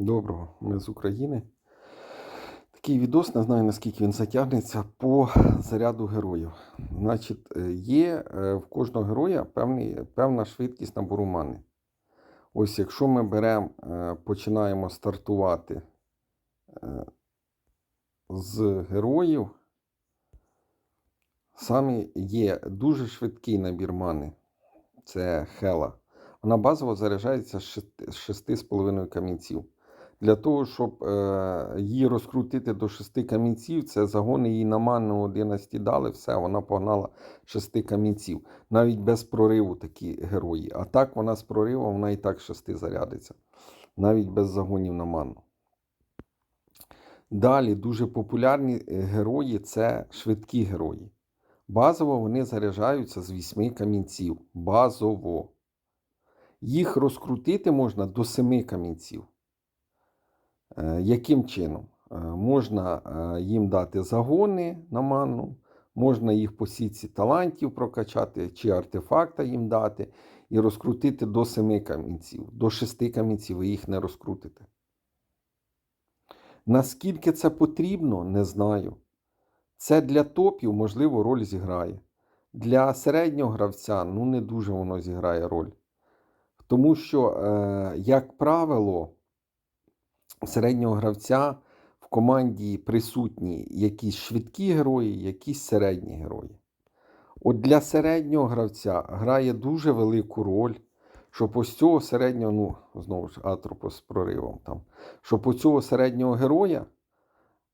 Доброго, ми з України. Такий відос, не знаю наскільки він затягнеться по заряду героїв. Значить, е, є е, в кожного героя певний, певна швидкість набору мани. Ось якщо ми беремо, е, починаємо стартувати з героїв, саме є дуже швидкий набір мани. Це Хела. Вона базово заряджається з 6,5 камінців. Для того, щоб е, її розкрутити до 6 камінців, це загони її на ману 11 дали, все, вона погнала 6 камінців. Навіть без прориву такі герої. А так вона з проривом, вона і так 6 зарядиться. Навіть без загонів на ману. Далі дуже популярні е, герої це швидкі герої. Базово вони заряджаються з 8 камінців. Базово. Їх розкрутити можна до 7 камінців. Е, Яким чином? Е, Можна е, їм дати загони на ману, можна їх по сітці талантів прокачати, чи артефакта їм дати, і розкрутити до 7 камінців. До 6 камінців ви їх не розкрутите. Наскільки це потрібно, не знаю. Це для топів, можливо, роль зіграє. Для середнього гравця ну не дуже воно зіграє роль. Тому що, як правило, середнього гравця в команді присутні якісь швидкі герої, якісь середні герої. От для середнього гравця грає дуже велику роль, щоб ось цього середнього, ну, знову ж, атропос з проривом там, щоб ось цього середнього героя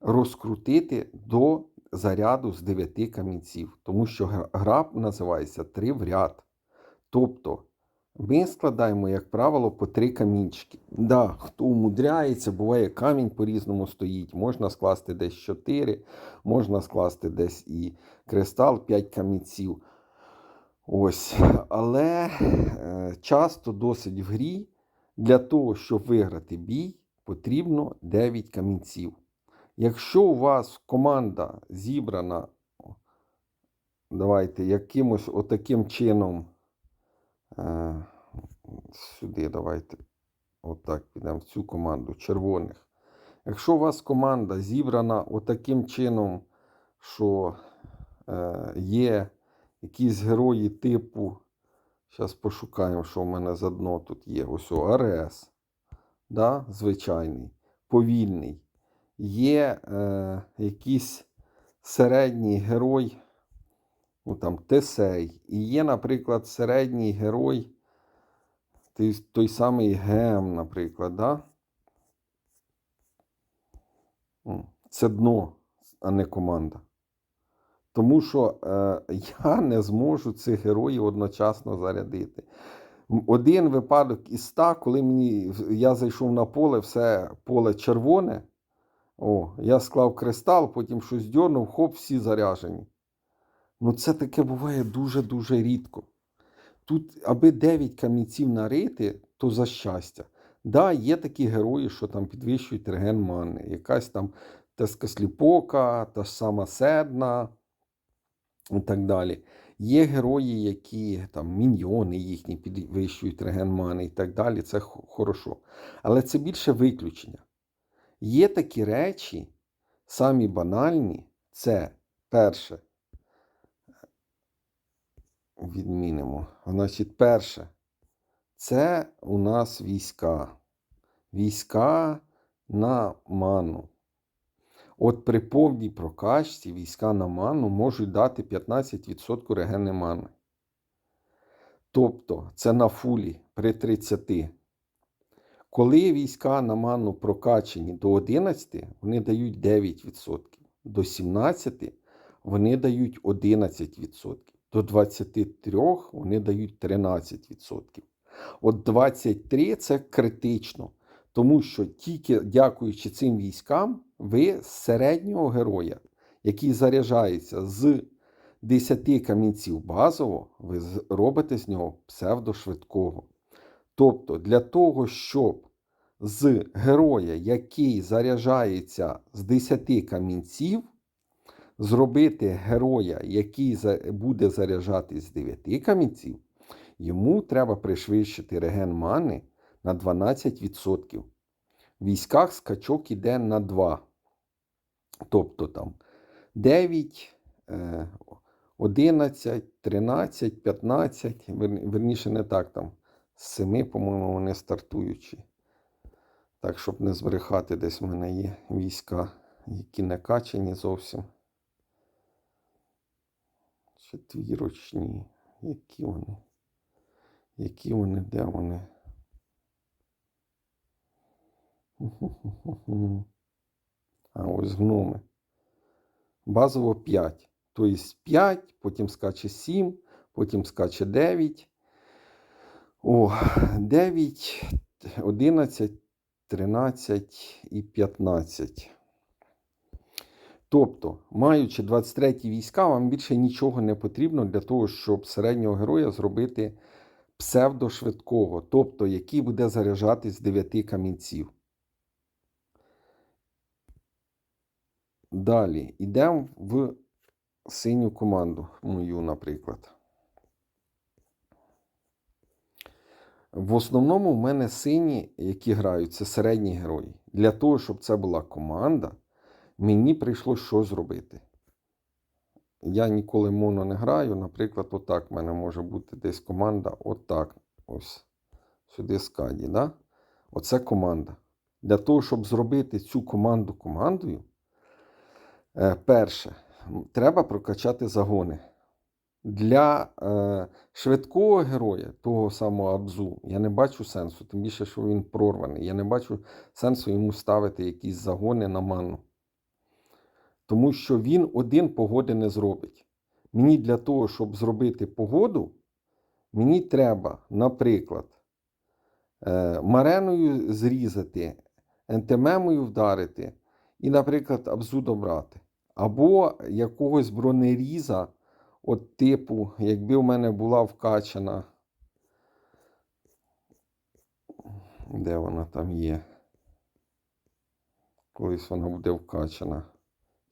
розкрутити до заряду з 9 камінців. Тому що гра- називається 3 в ряд. Тобто ми складаємо, як правило, по 3 камінчики. Да, хто умудряється, буває камінь по-різному стоїть. Можна скласти десь 4, можна скласти десь і кристал 5 камінців. Ось. Але е, часто досить в грі для того, щоб виграти бій, потрібно 9 камінців. Якщо у вас команда зібрана, давайте якимось отаким чином. Е, Сюди давайте. Отак підемо в цю команду червоних. Якщо у вас команда зібрана отаким чином, що е, є якісь герої типу. Зараз пошукаємо, що в мене заодно тут є. Ось о, АРС. Да? Звичайний, повільний. Є е, якийсь середній герой, ну там Тесей. І є, наприклад, середній герой, той, самий Гем, наприклад. Да? Це дно, а не команда. Тому що е, я не зможу цих героїв одночасно зарядити. Один випадок із ста, коли мені, я зайшов на поле, все поле червоне. О, я склав кристал, потім щось дьорнув, хоп, всі заряжені. Ну, це таке буває дуже-дуже рідко. Тут, аби 9 камінців нарити, то за щастя. Да, є такі герої, що там підвищують реген мани. Якась там теска сліпока, та ж сама седна і так далі. Є герої, які там міньйони їхні підвищують реген мани і так далі. Це хорошо. Але це більше виключення. Є такі речі, самі банальні, це перше. Відмінимо. Значить, перше, це у нас війська. Війська на ману. От при повній прокачці війська на ману можуть дати 15% регени мани. Тобто, це на фулі при 30. Коли війська на ману прокачені до 11, вони дають 9%. До 17 вони дають 11%. До 23 вони дають 13%. От 23 це критично, тому що тільки дякуючи цим військам, ви з середнього героя, який заряджається з 10 камінців базово, ви робите з нього псевдошвидкого. Тобто, для того, щоб з героя, який заряджається з 10 камінців, зробити героя, який буде заряджатись з 9 камінців, йому треба пришвидшити реген мани на 12%. В військах скачок іде на 2. Тобто там 9, е, 11, 13, 15, вер- верніше не так там. З 7, по-моєму, вони стартуючі. Так, щоб не збрехати, десь в мене є війська, які не качені зовсім. Четвірочні. Які вони? Які вони, де вони? А ось гноми. Базово 5. Тобто 5, потім скаче 7, потім скаче 9. О, 9, 11, 13 і 15. Тобто, маючи 23 війська, вам більше нічого не потрібно для того, щоб середнього героя зробити псевдошвидкого, тобто який буде заряджатись з 9 камінців. Далі йдемо в синю команду, мою, наприклад. В основному в мене сині, які грають, це середні герої. Для того, щоб це була команда, мені прийшло що зробити. Я ніколи моно не граю. Наприклад, отак в мене може бути десь команда. Отак. Ось. Сюди скаді. Да? Оце команда. Для того, щоб зробити цю команду командою, е, перше, треба прокачати загони. Для е, швидкого героя, того самого Абзу, я не бачу сенсу, тим більше, що він прорваний. Я не бачу сенсу йому ставити якісь загони на ману. Тому що він один погоди не зробить. Мені для того, щоб зробити погоду, мені треба, наприклад, е, мареною зрізати, ентемемою вдарити і, наприклад, абзу добрати. Або якогось бронеріза, от типу, якби в мене була вкачана. Де вона там є? Колись вона буде вкачана.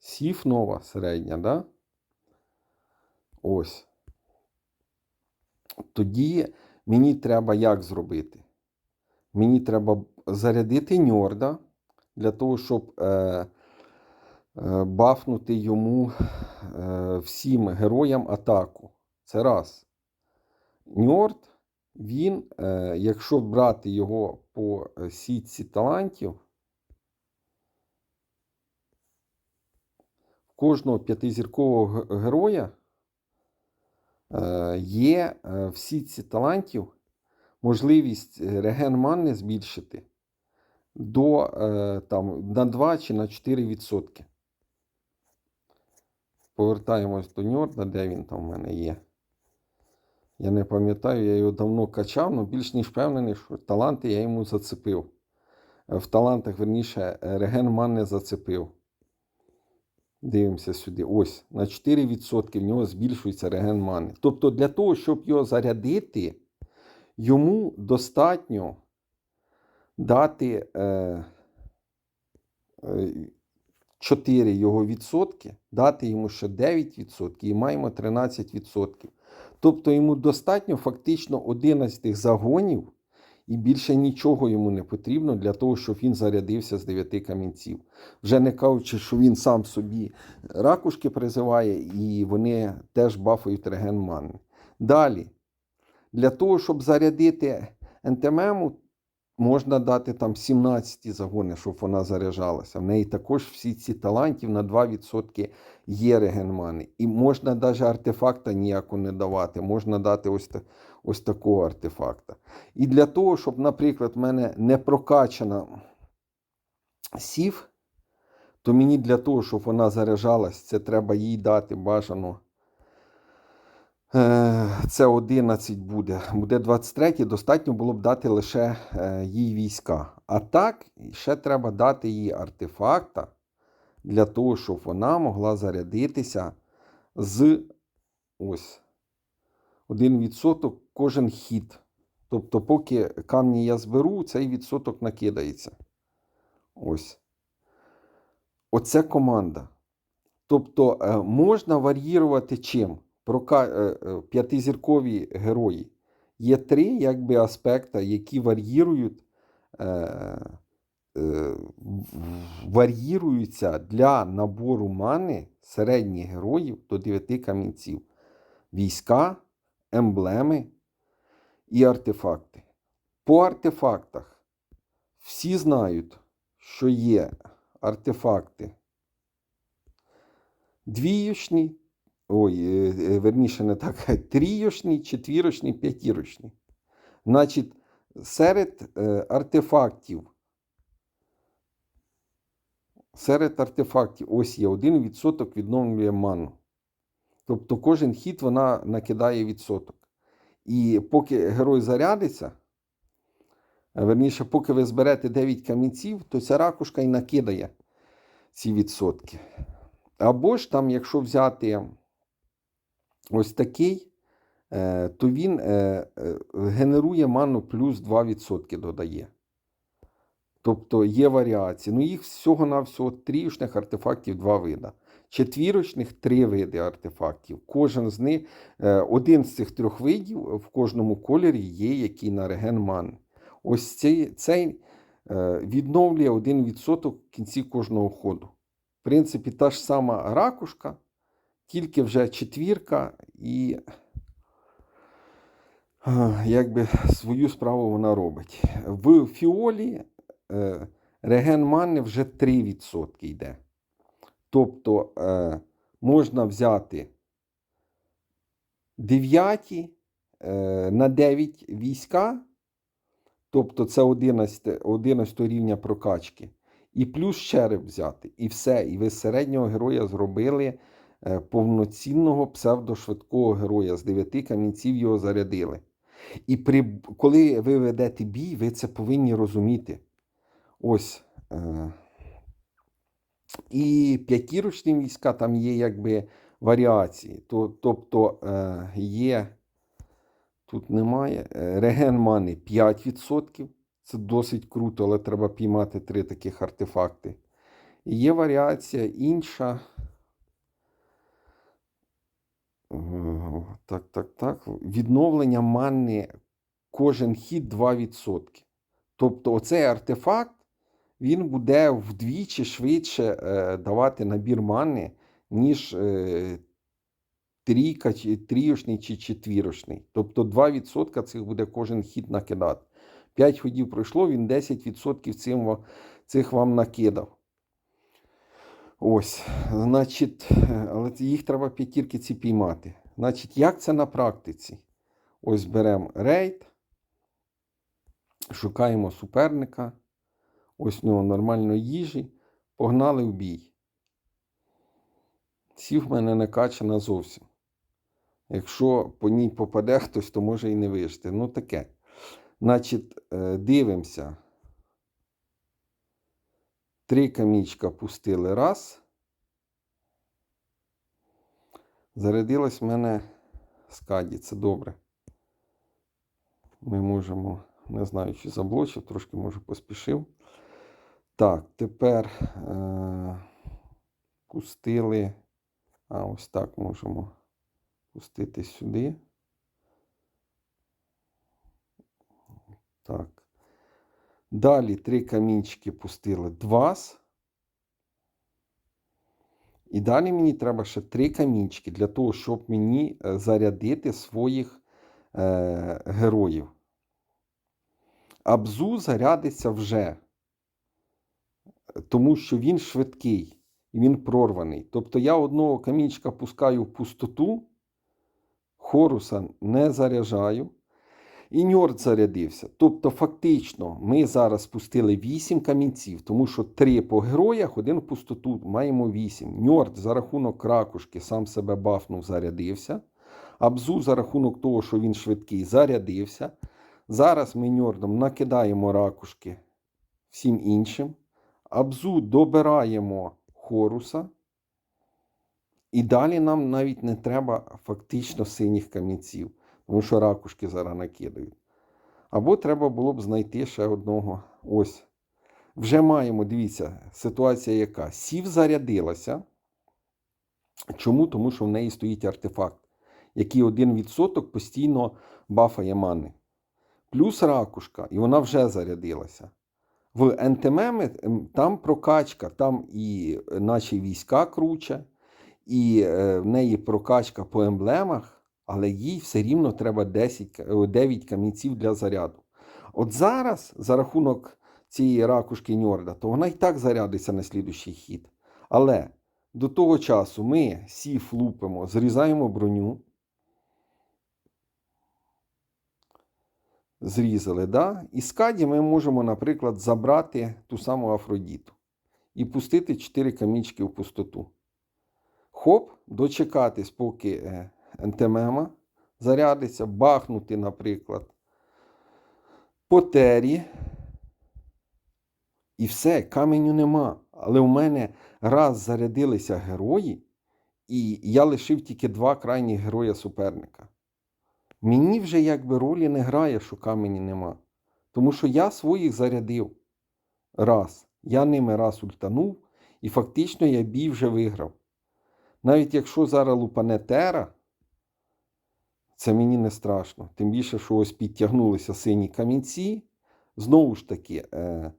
Сіф нова середня, да? Ось. Тоді мені треба як зробити? Мені треба зарядити ньорда для того, щоб е, е, бафнути йому е, всім героям атаку. Це раз. Ньорд, він, е, якщо брати його по е, сітці талантів, кожного п'ятизіркового ге- героя е, є е, в сітці талантів можливість е, реген мани збільшити до там, на 2 чи на 4 відсотки. Повертаємось до Ньорда, де він там в мене є. Я не пам'ятаю, я його давно качав, але більш ніж впевнений, що таланти я йому зацепив. В талантах, верніше, реген мани зацепив. Дивимося сюди. Ось на 4% в нього збільшується реген мани. Тобто, для того, щоб його зарядити, йому достатньо дати е, е, 4 його відсотки, дати йому ще 9% і маємо 13%. Тобто йому достатньо фактично 11 загонів, і більше нічого йому не потрібно для того, щоб він зарядився з 9 камінців. Вже не кажучи, що він сам собі ракушки призиває, і вони теж бафують реген мани. Далі, для того, щоб зарядити ентемему, можна дати там 17 загони, щоб вона заряджалася. В неї також всі ці талантів на 2% є реген мани. І можна навіть артефакта ніяко не давати. Можна дати ось, та- ось такого артефакта. І для того, щоб, наприклад, в мене не прокачана сів, то мені для того, щоб вона заряджалась, це треба їй дати бажано. Е, Це 11 буде. Буде 23, достатньо було б дати лише е, їй війська. А так, ще треба дати їй артефакта для того, щоб вона могла зарядитися з ось 1% кожен хід. Тобто, поки камні я зберу, цей відсоток накидається. Ось. Оце команда. Тобто е, можна вар'їрувати чим? Прока... е, е, П'ятизіркові герої. Є три якби, аспекти, які вар'їрують е, вар'їруються для набору мани середніх героїв до 9 камінців. Війська, емблеми і артефакти. По артефактах всі знають, що є артефакти двіючні, ой, е, е, верніше не так, трійошні, четвірочні, п'ятірочні. Значить, серед е, артефактів, серед артефактів ось є 1% відновлює ману. Тобто кожен хід вона накидає відсоток. І поки герой зарядиться, верніше, поки ви зберете 9 камінців, то ця ракушка і накидає ці відсотки. Або ж там, якщо взяти ось такий, е, то він е, е, генерує ману плюс 2% додає. Тобто є варіації. Ну, їх всього-навсього тріючних артефактів два вида. Четвірочних три види артефактів. Кожен з них, е, один з цих трьох видів в кожному кольорі є який на реген мани. Ось цей, цей е, відновлює 1% в кінці кожного ходу. В принципі, та ж сама ракушка, тільки вже четвірка і е, якби свою справу вона робить. В фіолі реген мани вже 3% йде. Тобто е, можна взяти 9 е, на 9 війська, тобто це 11, 11 рівня прокачки. І плюс череп взяти. І все. І ви з середнього героя зробили е, повноцінного псевдошвидкого героя. З 9 камінців його зарядили. І при, коли ви ведете бій, ви це повинні розуміти. Ось. Е, і п'ятірочні війська там є якби варіації. То, тобто е, є, тут немає, е, реген мани 5%. Це досить круто, але треба піймати три таких артефакти. І є варіація інша. Так, так, так. Відновлення манни кожен хід 2%. Тобто оцей артефакт він буде вдвічі швидше е, давати набір мани, ніж е, трійка, трійошний чи четвірочний. Тобто 2% цих буде кожен хід накидати. 5 ходів пройшло, він 10% цим, цих вам накидав. Ось, значить, їх треба п'ятірки ці піймати. Значить, як це на практиці? Ось беремо рейд, шукаємо суперника. Ось нього нормально їжі. Погнали в бій. Сів в мене накачана зовсім. Якщо по ній попаде хтось, то може і не вижити. Ну таке. Значить, е, дивимося. Три камічка пустили раз. Зарядилась в мене скаді. Це добре. Ми можемо, не знаю, чи заблочив, трошки може поспішив. Так, тепер е, пустили. А, ось так можемо пустити сюди. Так. Далі три камінчики пустили два. І далі мені треба ще три камінчики для того, щоб мені е, зарядити своїх е, героїв. Абзу зарядиться вже, тому що він швидкий і він прорваний. Тобто я одного камінчика пускаю в пустоту, хоруса не заряджаю. І Ньорд зарядився. Тобто, фактично, ми зараз спустили 8 камінців, тому що 3 по героях, один в пустоту, маємо 8. Ньорд за рахунок ракушки сам себе бафнув, зарядився. Абзу за рахунок того, що він швидкий, зарядився. Зараз ми Ньордом накидаємо ракушки всім іншим. Абзу добираємо Хоруса. І далі нам навіть не треба фактично синіх камінців, тому що ракушки зараз накидають. Або треба було б знайти ще одного. Ось. Вже маємо, дивіться, ситуація яка. Сів зарядилася. Чому? Тому що в неї стоїть артефакт, який 1% постійно бафає мани. Плюс ракушка, і вона вже зарядилася. В НТМ там прокачка, там і наші війська круче, і е, в неї прокачка по емблемах, але їй все рівно треба 10, 9 камінців для заряду. От зараз, за рахунок цієї ракушки Ньорда, то вона і так зарядиться на слідущий хід. Але до того часу ми сіф лупимо, зрізаємо броню. Зрізали, да? І з каді ми можемо, наприклад, забрати ту саму Афродіту і пустити 4 камінчики в пустоту. Хоп, дочекатись, поки е, НТМ зарядиться, бахнути, наприклад, по тері. І все, каменю нема. Але у мене раз зарядилися герої, і я лишив тільки два крайні героя суперника. Мені вже якби ролі не грає, що камені нема. Тому що я своїх зарядив раз. Я ними раз ультанув, і фактично я бій вже виграв. Навіть якщо зараз лупане тера, це мені не страшно. Тим більше, що ось підтягнулися сині камінці. Знову ж таки, е,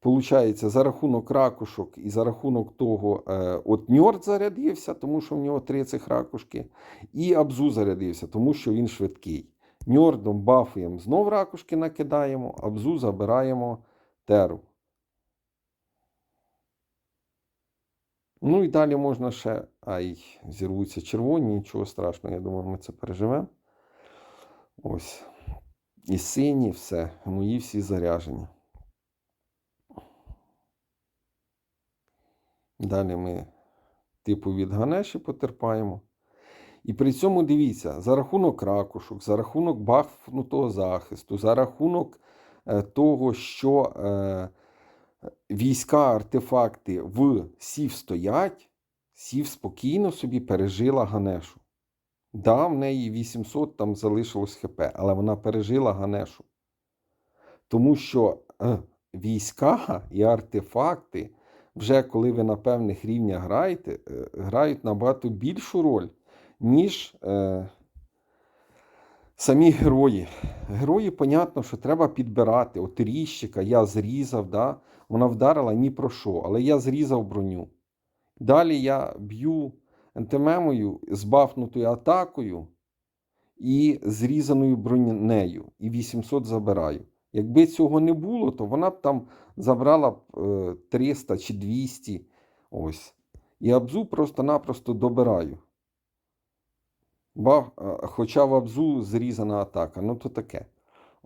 Получається, за рахунок ракушок і за рахунок того, е, от Ньорд зарядився, тому що в нього три цих ракушки, і Абзу зарядився, тому що він швидкий. Ньордом бафуємо, знов ракушки накидаємо, Абзу забираємо теру. Ну і далі можна ще. Ай, зірвуться червоні, нічого страшного, я думаю, ми це переживемо. Ось. І сині, все. Мої всі заряжені. Далі ми типу від Ганеші потерпаємо. І при цьому дивіться, за рахунок ракушок, за рахунок бафнутого захисту, за рахунок е, того, що е, війська, артефакти в сів стоять, сів спокійно собі пережила Ганешу. Да, в неї 800 там залишилось ХП, але вона пережила Ганешу. Тому що е, війська і артефакти вже коли ви на певних рівнях граєте, е, грають набагато більшу роль, ніж е, самі герої. Герої, понятно, що треба підбирати. От ріщика я зрізав, да? вона вдарила ні про що, але я зрізав броню. Далі я б'ю ентемемою з бафнутою атакою і зрізаною бронею. І 800 забираю. Якби цього не було, то вона б там забрала б е, 300 чи 200. Ось. І Абзу просто-напросто добираю. Ба, е, хоча в Абзу зрізана атака, ну то таке.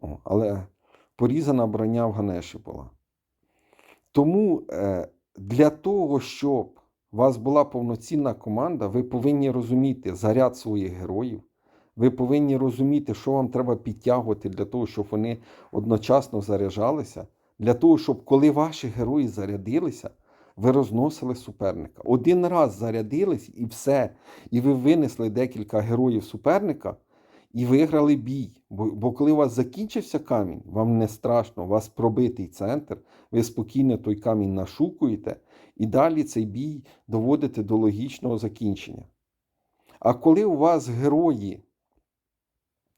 О, але порізана броня в Ганеші була. Тому е, для того, щоб у вас була повноцінна команда, ви повинні розуміти заряд своїх героїв. Ви повинні розуміти, що вам треба підтягувати для того, щоб вони одночасно заряджалися, для того, щоб коли ваші герої зарядилися, ви розносили суперника. Один раз зарядились і все. І ви винесли декілька героїв суперника і виграли бій. Бо, бо коли у вас закінчився камінь, вам не страшно, у вас пробитий центр, ви спокійно той камінь нашукуєте, і далі цей бій доводите до логічного закінчення. А коли у вас герої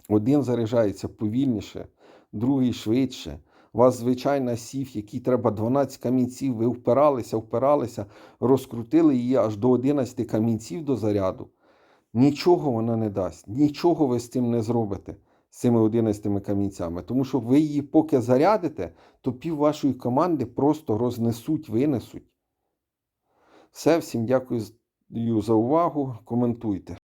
один заряджається повільніше, другий швидше. У вас звичайна сів, якій треба 12 камінців, ви впиралися, впиралися, розкрутили її аж до 11 камінців до заряду. Нічого вона не дасть, нічого ви з цим не зробите, з цими 11 камінцями. Тому що ви її поки зарядите, то пів вашої команди просто рознесуть, винесуть. Все, всім дякую за увагу. Коментуйте.